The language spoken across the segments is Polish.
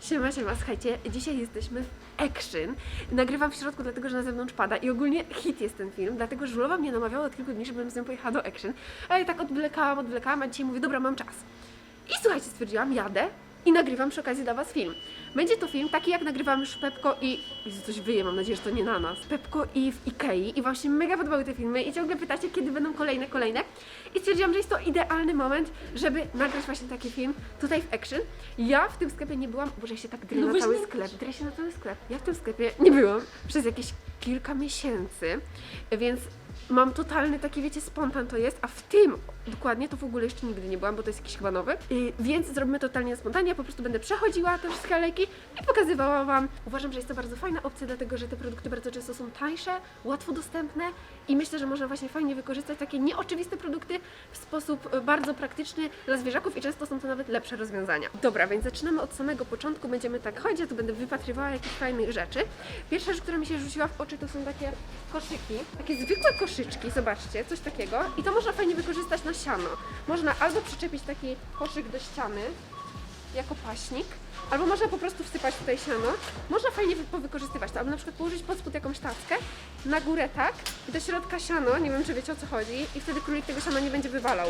Siema, siema, słuchajcie, dzisiaj jesteśmy w Action. Nagrywam w środku, dlatego że na zewnątrz pada i ogólnie hit jest ten film, dlatego Żulowa mnie namawiała od kilku dni, żebym z nią pojechała do Action. A ja tak odwlekałam, odwlekałam, a dzisiaj mówię, dobra, mam czas. I słuchajcie, stwierdziłam, jadę i nagrywam przy okazji dla Was film. Będzie to film taki, jak nagrywamy już Pepko i... Jezu, coś wyje, mam nadzieję, że to nie na nas. Pepko i w Ikei i właśnie mega podobały te filmy i ciągle pytacie, kiedy będą kolejne, kolejne. I stwierdziłam, że jest to idealny moment, żeby nagrać właśnie taki film tutaj w Action. Ja w tym sklepie nie byłam, boże ja się tak drę No na cały sklep, drę się na cały sklep. Ja w tym sklepie nie byłam przez jakieś kilka miesięcy, więc mam totalny taki, wiecie, spontan to jest, a w tym dokładnie to w ogóle jeszcze nigdy nie byłam, bo to jest jakiś chyba nowy, więc zrobimy totalnie spontanie, ja po prostu będę przechodziła te wszystkie alejki i pokazywała Wam. Uważam, że jest to bardzo fajna opcja, dlatego że te produkty bardzo często są tańsze, łatwo dostępne i myślę, że można właśnie fajnie wykorzystać takie nieoczywiste produkty w sposób e, bardzo praktyczny dla zwierzaków i często są to nawet lepsze rozwiązania. Dobra, więc zaczynamy od samego początku, będziemy tak chodzić, ja tu będę wypatrywała jakichś fajnych rzeczy. Pierwsza rzecz, która mi się rzuciła w oczy, to są takie koszyki, takie zwykłe koszyczki, zobaczcie, coś takiego i to można fajnie wykorzystać na siano. Można albo przyczepić taki koszyk do ściany, jako paśnik, albo można po prostu wsypać tutaj siano. Można fajnie wy- powykorzystywać to, albo na przykład położyć pod spód jakąś tackę, na górę tak i do środka siano, nie wiem czy wiecie o co chodzi, i wtedy królik tego siana nie będzie wywalał.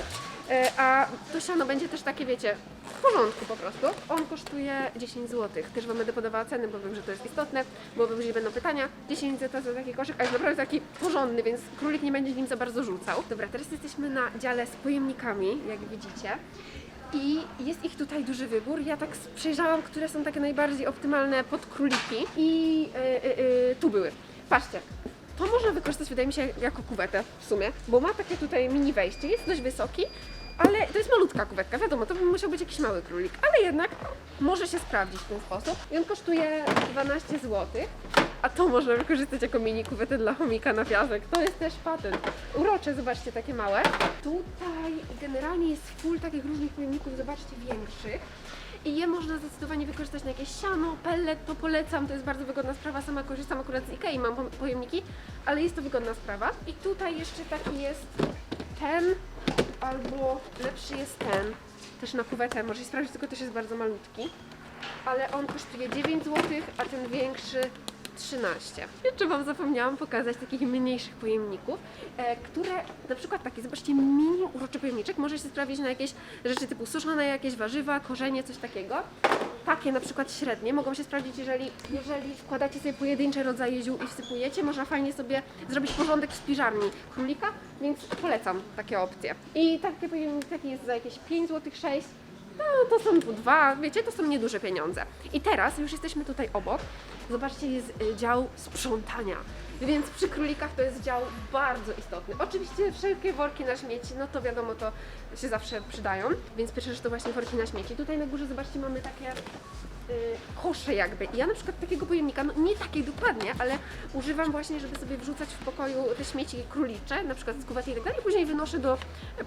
E, a to siano będzie też takie, wiecie, w porządku po prostu. On kosztuje 10 zł. Też Wam będę podawała ceny, bo wiem, że to jest istotne, bo później będą pytania. 10 zł za taki koszyk, a jest naprawdę taki porządny, więc królik nie będzie nim za bardzo rzucał. Dobra, teraz jesteśmy na dziale z pojemnikami, jak widzicie. I jest ich tutaj duży wybór. Ja tak przejrzałam, które są takie najbardziej optymalne pod króliki i yy, yy, yy, tu były. Patrzcie, to można wykorzystać, wydaje mi się, jako kuwetę w sumie, bo ma takie tutaj mini wejście, jest dość wysoki, ale to jest malutka kuwetka, wiadomo, to by musiał być jakiś mały królik, ale jednak może się sprawdzić w ten sposób. I on kosztuje 12 zł, a to można wykorzystać jako mini kuwetę dla chomika na piasek. To jest też patent. Urocze, zobaczcie, takie małe. Tutaj generalnie jest full takich różnych pojemników, zobaczcie, większych. I je można zdecydowanie wykorzystać na jakieś siano, pellet, to polecam, to jest bardzo wygodna sprawa, sama korzystam akurat z Ikei, mam po- pojemniki, ale jest to wygodna sprawa. I tutaj jeszcze taki jest ten, albo lepszy jest ten, też na kuwetę, możecie sprawdzić, tylko też jest bardzo malutki, ale on kosztuje 9 zł, a ten większy 13. Jeszcze Wam zapomniałam pokazać takich mniejszych pojemników, e, które na przykład takie, zobaczcie, mini uroczy pojemniczek, może się sprawdzić na jakieś rzeczy typu suszone jakieś warzywa, korzenie, coś takiego. Takie na przykład średnie mogą się sprawdzić, jeżeli, jeżeli wkładacie sobie pojedyncze rodzaje ziół i wsypujecie, można fajnie sobie zrobić porządek w spiżarni królika, więc polecam takie opcje. I takie pojemniki takie jest za jakieś 5 zł, 6 no to są dwa, wiecie, to są nieduże pieniądze. I teraz już jesteśmy tutaj obok. Zobaczcie, jest y, dział sprzątania. Więc przy królikach to jest dział bardzo istotny. Oczywiście wszelkie worki na śmieci, no to wiadomo, to się zawsze przydają. Więc pierwsze rzecz to właśnie worki na śmieci. Tutaj na górze, zobaczcie, mamy takie kosze jakby. Ja na przykład takiego pojemnika, no nie takiej dokładnie, ale używam właśnie, żeby sobie wrzucać w pokoju te śmieci królicze, na przykład z i tak dalej, później wynoszę do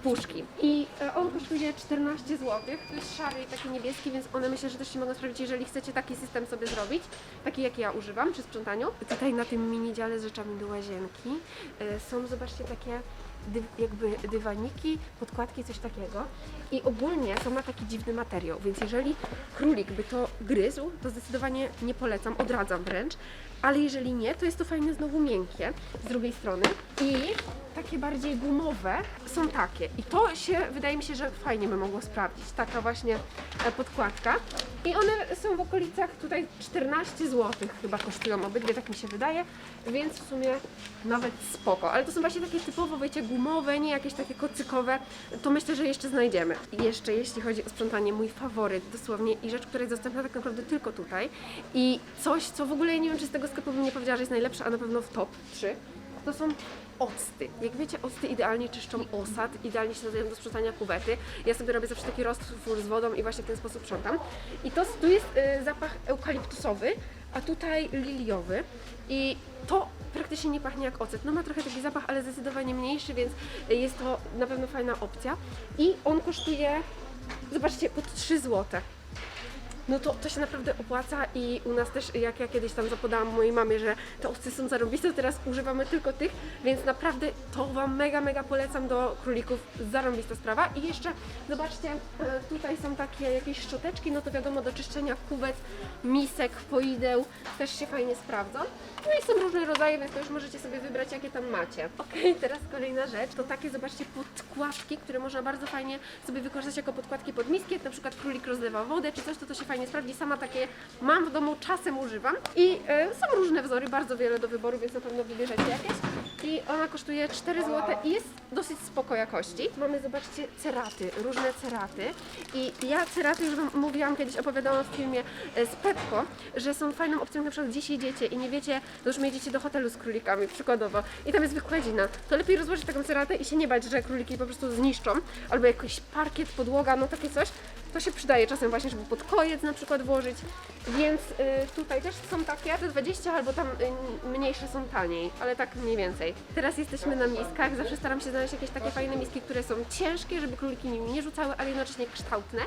puszki. I e, on kosztuje 14 zł. To jest szary i taki niebieski, więc one myślę, że też się mogą sprawdzić, jeżeli chcecie taki system sobie zrobić, taki jaki ja używam przy sprzątaniu. Tutaj na tym mini dziale z rzeczami do łazienki e, są, zobaczcie, takie jakby dywaniki, podkładki, coś takiego. I ogólnie są na taki dziwny materiał, więc jeżeli królik by to gryzł, to zdecydowanie nie polecam, odradzam wręcz. Ale jeżeli nie, to jest to fajne, znowu miękkie z drugiej strony. I takie bardziej gumowe są takie. I to się, wydaje mi się, że fajnie by mogło sprawdzić. Taka właśnie e, podkładka. I one są w okolicach tutaj 14 zł chyba kosztują obydwie, tak mi się wydaje. Więc w sumie nawet spoko. Ale to są właśnie takie typowo, wiecie, gumowe, nie jakieś takie kocykowe. To myślę, że jeszcze znajdziemy. Jeszcze jeśli chodzi o sprzątanie, mój faworyt dosłownie i rzecz, która jest dostępna tak naprawdę tylko tutaj. I coś, co w ogóle ja nie wiem, czy z tego sklepu bym nie powiedziała, że jest najlepsze, a na pewno w top 3. To są octy. Jak wiecie, octy idealnie czyszczą osad, idealnie się nadają do sprzątania kuwety. Ja sobie robię zawsze taki roztwór z wodą i właśnie w ten sposób sprzątam. I to tu jest y, zapach eukaliptusowy, a tutaj liliowy. I to praktycznie nie pachnie jak ocet. No ma trochę taki zapach, ale zdecydowanie mniejszy, więc jest to na pewno fajna opcja. I on kosztuje, zobaczcie, pod 3 złote. No to, to się naprawdę opłaca i u nas też, jak ja kiedyś tam zapodałam mojej mamie, że te owce są zarobiste, to teraz używamy tylko tych, więc naprawdę to Wam mega, mega polecam do królików, zarąbista sprawa. I jeszcze zobaczcie, e, tutaj są takie jakieś szczoteczki, no to wiadomo do czyszczenia kubek, misek, poideł, też się fajnie sprawdzą. No i są różne rodzaje, więc to już możecie sobie wybrać, jakie tam macie. Okej, teraz kolejna rzecz, to takie, zobaczcie, podkładki, które można bardzo fajnie sobie wykorzystać jako podkładki pod miski, jak na przykład królik rozlewa wodę czy coś, to to się fajnie sprawdzi. Sama takie mam w domu, czasem używam. I e, są różne wzory, bardzo wiele do wyboru, więc na pewno wybierzecie jakieś. I ona kosztuje 4 zł i jest dosyć spoko jakości. Mamy, zobaczcie, ceraty, różne ceraty. I ja ceraty już Wam mówiłam kiedyś, opowiadałam w filmie e, z Petko, że są fajną opcją, na przykład gdzieś jedziecie i nie wiecie, już jedziecie do hotelu z królikami, przykładowo, i tam jest wykładzina, to lepiej rozłożyć taką ceratę i się nie bać, że króliki po prostu zniszczą, albo jakiś parkiet, podłoga, no takie coś, to się przydaje czasem właśnie, żeby pod kojec na przykład włożyć, więc y, tutaj też są takie, te 20 albo tam y, mniejsze są taniej, ale tak mniej więcej. Teraz jesteśmy na miskach, zawsze staram się znaleźć jakieś takie fajne miski, które są ciężkie, żeby króliki nimi nie rzucały, ale jednocześnie kształtne.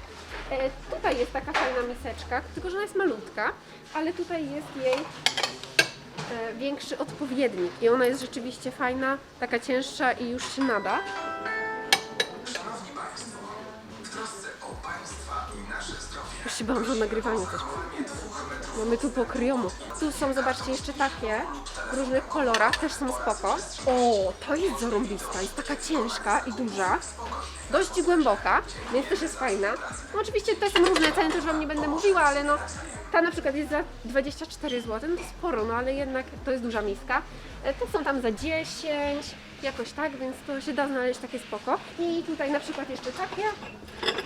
E, tutaj jest taka fajna miseczka, tylko że ona jest malutka, ale tutaj jest jej e, większy odpowiednik i ona jest rzeczywiście fajna, taka cięższa i już się nada. Się bałam, że nagrywanie też. Mamy tu pokryjomu. Tu są, zobaczcie, jeszcze takie w różnych kolorach, też są spoko. O, to jest zarąbista, jest taka ciężka i duża, dość głęboka, więc też jest fajna. No oczywiście tutaj są różne ceny, już Wam nie będę mówiła, ale no ta na przykład jest za 24 zł, no to sporo, no ale jednak to jest duża miska. Te są tam za 10, jakoś tak, więc to się da znaleźć takie spoko. I tutaj na przykład jeszcze takie.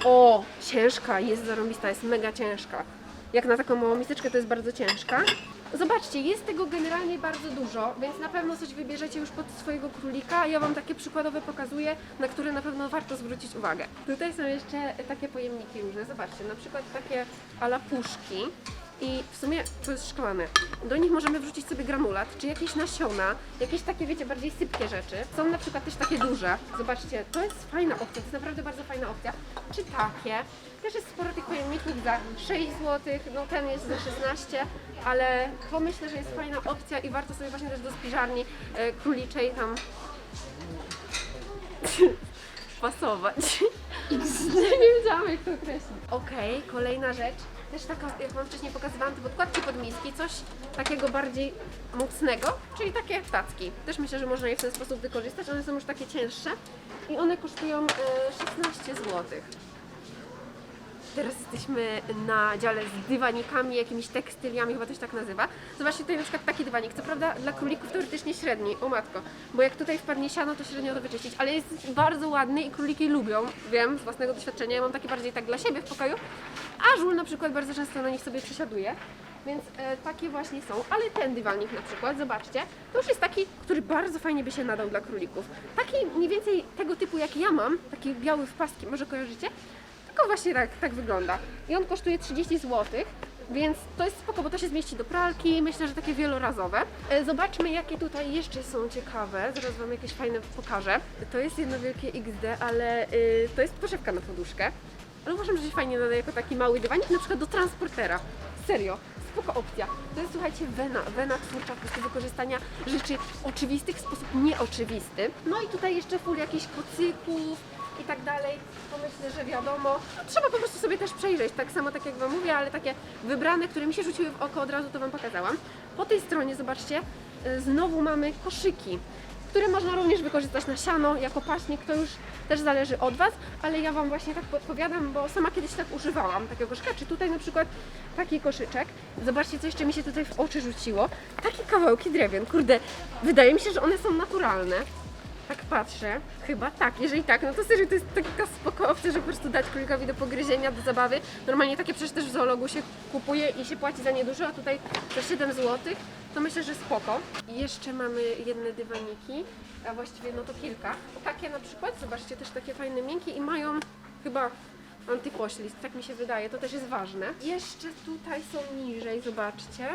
O, ciężka, jest zarąbista, jest mega ciężka. Jak na taką małą miseczkę to jest bardzo ciężka. Zobaczcie, jest tego generalnie bardzo dużo, więc na pewno coś wybierzecie już pod swojego królika. Ja Wam takie przykładowe pokazuję, na które na pewno warto zwrócić uwagę. Tutaj są jeszcze takie pojemniki różne. Zobaczcie, na przykład takie ala puszki. I w sumie to jest szklane. Do nich możemy wrzucić sobie granulat, czy jakieś nasiona, jakieś takie, wiecie, bardziej sypkie rzeczy. Są na przykład też takie duże. Zobaczcie, to jest fajna opcja, to jest naprawdę bardzo fajna opcja. Czy takie. Też jest sporo tych pojemników za 6 zł, no ten jest za 16, ale pomyślę, że jest fajna opcja i warto sobie właśnie też do spiżarni e, króliczej tam pasować. Nie wiedziałam jak to określić. Okej, kolejna rzecz. Też taka, jak Wam wcześniej pokazywałam, te podkładki pod miski, coś takiego bardziej mocnego, czyli takie tacki. Też myślę, że można je w ten sposób wykorzystać. One są już takie cięższe i one kosztują e, 16 zł. Teraz jesteśmy na dziale z dywanikami, jakimiś tekstyliami, chyba to się tak nazywa. Zobaczcie tutaj na przykład taki dywanik, co prawda dla królików teoretycznie średni, o matko, bo jak tutaj wpadnie siano, to średnio to wyczyścić, ale jest bardzo ładny i króliki lubią, wiem z własnego doświadczenia, ja mam taki bardziej tak dla siebie w pokoju, a żul na przykład bardzo często na nich sobie przesiaduje. Więc e, takie właśnie są, ale ten dywanik na przykład, zobaczcie, to już jest taki, który bardzo fajnie by się nadał dla królików. Taki mniej więcej tego typu jak ja mam, taki biały w paski, może kojarzycie? Tylko właśnie tak, tak wygląda. I on kosztuje 30 zł, więc to jest spoko, bo to się zmieści do pralki, myślę, że takie wielorazowe. E, Zobaczmy, jakie tutaj jeszcze są ciekawe. Zaraz Wam jakieś fajne pokażę. To jest jedno wielkie XD, ale y, to jest poszewka na poduszkę. Ale uważam, że się fajnie nadaje jako taki mały dywanik, na przykład do transportera. Serio, spoko opcja. To jest, słuchajcie, wena, wena twórcza po prostu wykorzystania rzeczy oczywistych w sposób nieoczywisty. No i tutaj jeszcze full jakichś kocyków i tak dalej. To myślę, że wiadomo. No, trzeba po prostu sobie też przejrzeć, tak samo tak jak Wam mówię, ale takie wybrane, które mi się rzuciły w oko od razu, to Wam pokazałam. Po tej stronie, zobaczcie, y, znowu mamy koszyki które można również wykorzystać na siano, jako paśnik, to już też zależy od Was, ale ja Wam właśnie tak podpowiadam, bo sama kiedyś tak używałam takiego koszyka, czy tutaj na przykład taki koszyczek. Zobaczcie, co jeszcze mi się tutaj w oczy rzuciło. Takie kawałki drewien, kurde, wydaje mi się, że one są naturalne. Tak patrzę, chyba tak. Jeżeli tak, no to serio to jest taka spoko żeby po prostu dać królikowi do pogryzienia, do zabawy. Normalnie takie przecież też w zoologu się kupuje i się płaci za niedużo, a tutaj za 7 zł. To myślę, że spoko. I jeszcze mamy jedne dywaniki, a właściwie no to kilka. Takie na przykład, zobaczcie, też takie fajne, miękkie i mają chyba antypoślizg, tak mi się wydaje, to też jest ważne. Jeszcze tutaj są niżej, zobaczcie.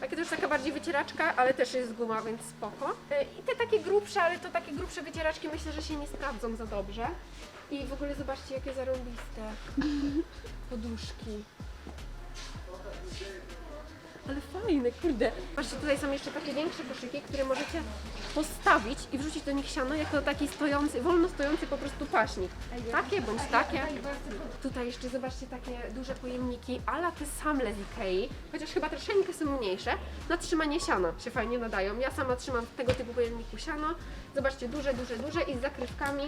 Takie to już taka bardziej wycieraczka, ale też jest guma, więc spoko. E, I te takie grubsze, ale to takie grubsze wycieraczki myślę, że się nie sprawdzą za dobrze. I w ogóle zobaczcie, jakie zarąbiste poduszki. Fajne, kurde. Patrzcie, tutaj są jeszcze takie większe koszyki, które możecie postawić i wrzucić do nich siano jako taki stojący, wolno stojący po prostu paśnik. Takie bądź takie. Tutaj jeszcze zobaczcie takie duże pojemniki, ala te same z Ikei, chociaż chyba troszeczkę są mniejsze, na trzymanie siana się fajnie nadają. Ja sama trzymam tego typu pojemniku siano. Zobaczcie, duże, duże, duże i z zakrywkami.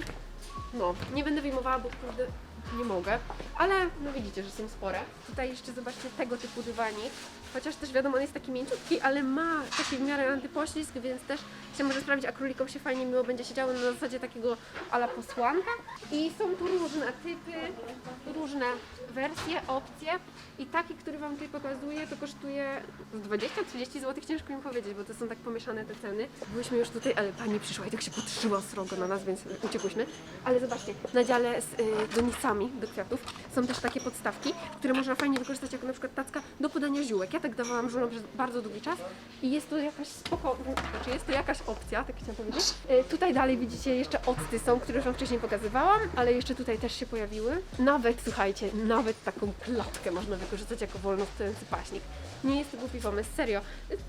No, nie będę wyjmowała, bo kurde nie mogę, ale no widzicie, że są spore. Tutaj jeszcze zobaczcie tego typu dywanik, chociaż też wiadomo, on jest taki mięciutki, ale ma taki w miarę antypoślizg, więc też się może sprawdzić, a królikom się fajnie miło będzie siedziało na zasadzie takiego ala posłanka. I są tu różne typy, różne wersje, opcje i taki, który Wam tutaj pokazuję, to kosztuje z 20-30 zł, ciężko mi powiedzieć, bo to są tak pomieszane te ceny. Byłyśmy już tutaj, ale pani przyszła i tak się podszyła srogo na nas, więc uciekłyśmy. Ale zobaczcie, na dziale z y, donicami do kwiatów są też takie podstawki, które można fajnie wykorzystać jako na przykład tacka do podania ziółek. Ja tak dawałam żonom przez bardzo długi czas i jest to jakaś spoko, znaczy jest to jakaś opcja, tak chciałam powiedzieć. Y, tutaj dalej widzicie jeszcze octy są, które już Wam wcześniej pokazywałam, ale jeszcze tutaj też się pojawiły. Nawet, słuchajcie, nawet taką klatkę można wykorzystać jako wolno paśnik. Nie jest to głupi pomysł, serio.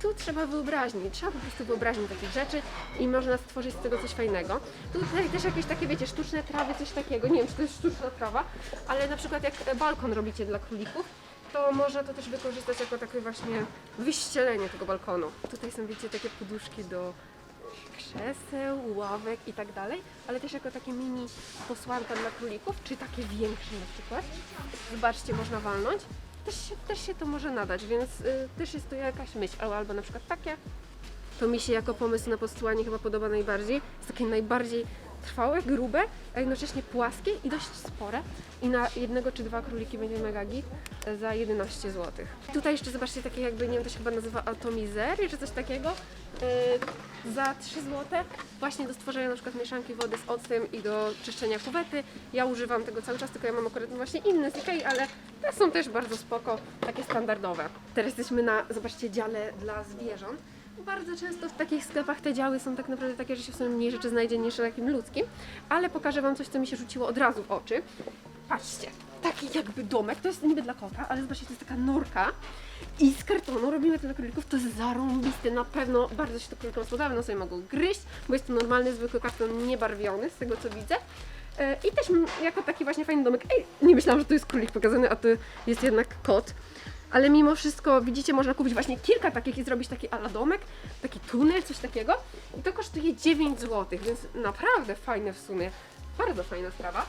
Tu trzeba wyobraźni, trzeba po prostu wyobraźni takich rzeczy i można stworzyć z tego coś fajnego. Tutaj też jakieś takie, wiecie, sztuczne trawy, coś takiego. Nie wiem, czy to jest sztuczna trawa, ale na przykład jak balkon robicie dla królików, to można to też wykorzystać jako takie właśnie wyścielenie tego balkonu. Tutaj są, wiecie, takie poduszki do krzeseł, ławek i tak dalej, ale też jako takie mini posłanka dla królików, czy takie większe na przykład. Zobaczcie, można walnąć. Też się, też się to może nadać, więc y, też jest to jakaś myśl, albo, albo na przykład takie. To mi się jako pomysł na posłanie chyba podoba najbardziej. Jest takie najbardziej trwałe, grube, a jednocześnie płaskie i dość spore. I na jednego czy dwa króliki będzie mega git e, za 11 zł. Tutaj jeszcze zobaczcie takie jakby, nie wiem, to się chyba nazywa atomizery czy coś takiego. Yy, za 3 zł właśnie do stworzenia na przykład mieszanki wody z octem i do czyszczenia kuwety. Ja używam tego cały czas, tylko ja mam akurat właśnie inne z Ikei, ale te są też bardzo spoko, takie standardowe. Teraz jesteśmy na, zobaczcie, dziale dla zwierząt. Bardzo często w takich sklepach te działy są tak naprawdę takie, że się w sumie mniej rzeczy znajdzie niż na takim ludzkim, ale pokażę Wam coś, co mi się rzuciło od razu w oczy. Patrzcie, taki jakby domek, to jest niby dla kota, ale zobaczcie, to jest taka norka i z kartonu robimy to królików, to jest zarąbiste, na pewno bardzo się to królikom spodoba, będą sobie mogą gryźć, bo jest to normalny, zwykły karton, niebarwiony, z tego co widzę. E, I też jako taki właśnie fajny domek, ej, nie myślałam, że to jest królik pokazany, a to jest jednak kot. Ale mimo wszystko, widzicie, można kupić właśnie kilka takich i zrobić taki ala domek, taki tunel, coś takiego. I to kosztuje 9 zł, więc naprawdę fajne w sumie. Bardzo fajna sprawa.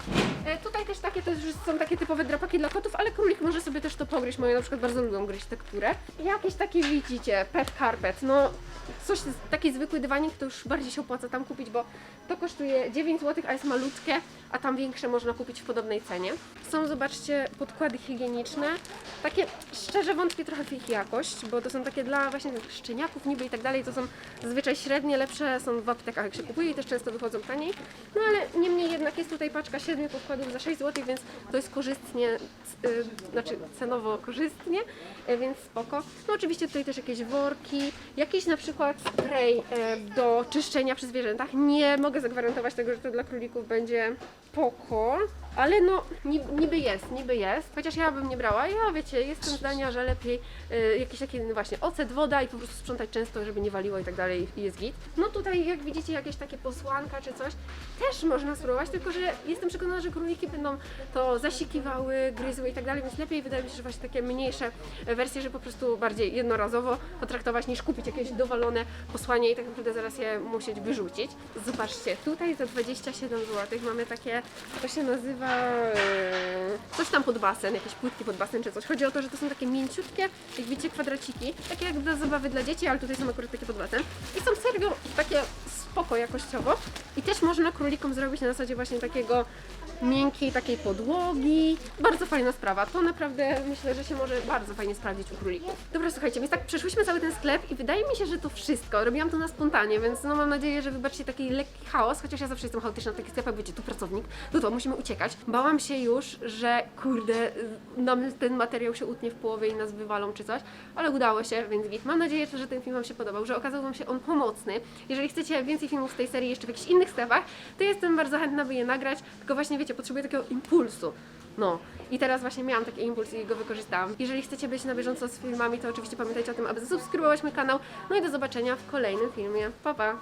E, tutaj też takie, to już są takie typowe drapaki dla kotów, ale królik może sobie też to pogryźć. Moje na przykład bardzo lubią gryźć tekturę. Jakieś takie widzicie, pet carpet, no coś, taki zwykły dywanik to już bardziej się opłaca tam kupić, bo to kosztuje 9 zł, a jest malutkie, a tam większe można kupić w podobnej cenie. Są, zobaczcie, podkłady higieniczne. Takie, szczerze wątpię trochę w ich jakość, bo to są takie dla właśnie szczeniaków niby i tak dalej, to są zazwyczaj średnie, lepsze są w aptekach jak się kupuje i też często wychodzą taniej. No ale niemniej jednak jest tutaj paczka 7 podkładów za 6 zł, więc to jest korzystnie, y, znaczy cenowo korzystnie, y, więc spoko. No oczywiście tutaj też jakieś worki, jakiś na przykład spray y, do czyszczenia przy zwierzętach. Nie mogę zagwarantować tego, że to dla królików będzie poko, ale no niby, jest, niby jest. Chociaż ja bym nie brała. Ja wiecie, jestem zdania, że lepiej y, jakiś taki no właśnie ocet, woda i po prostu sprzątać często, żeby nie waliło i tak dalej i jest git. No tutaj jak widzicie jakieś takie posłanka czy coś, też można spróbować, tylko że jestem przekonana, że króliki będą to zasikiwały, gryzły i tak dalej, więc lepiej wydaje mi się, że właśnie takie mniejsze wersje, że po prostu bardziej jednorazowo potraktować niż kupić jakieś dowalone posłanie i tak naprawdę zaraz je musieć wyrzucić. Zobaczcie, tutaj za 27 zł mamy takie, to się nazywa e, coś tam pod basen, jakieś płytki pod basen czy coś. Chodzi o to, że to są takie mięciutkie, jak widzicie, kwadraciki, takie jak do zabawy dla dzieci, ale tutaj są akurat takie pod basen. I są serio takie spoko jakościowo i też można królikom zrobić na zasadzie właśnie takiego miękkiej takiej podłogi. Bardzo fajna sprawa. To naprawdę myślę, że się może bardzo fajnie sprawdzić u królików. Dobra, słuchajcie, więc tak przeszłyśmy cały ten sklep i wydaje mi się, że to wszystko. Robiłam to na spontanie, więc no mam nadzieję, że wybaczcie taki lekki chaos, chociaż ja zawsze jestem chaotyczna w takich sklepach, wiecie, tu pracownik, no to musimy uciekać. Bałam się już, że kurde, nam ten materiał się utnie w połowie i nas wywalą czy coś, ale udało się, więc git. Mam nadzieję, że ten film Wam się podobał, że okazał Wam się on pomocny. Jeżeli chcecie więcej filmów z tej serii jeszcze w jakichś innych sklepach, to jestem bardzo chętna, by je nagrać, tylko właśnie wiecie, potrzebuję takiego impulsu. No i teraz właśnie miałam taki impuls i go wykorzystałam. Jeżeli chcecie być na bieżąco z filmami, to oczywiście pamiętajcie o tym, aby zasubskrybować mój kanał. No i do zobaczenia w kolejnym filmie. Pa, pa!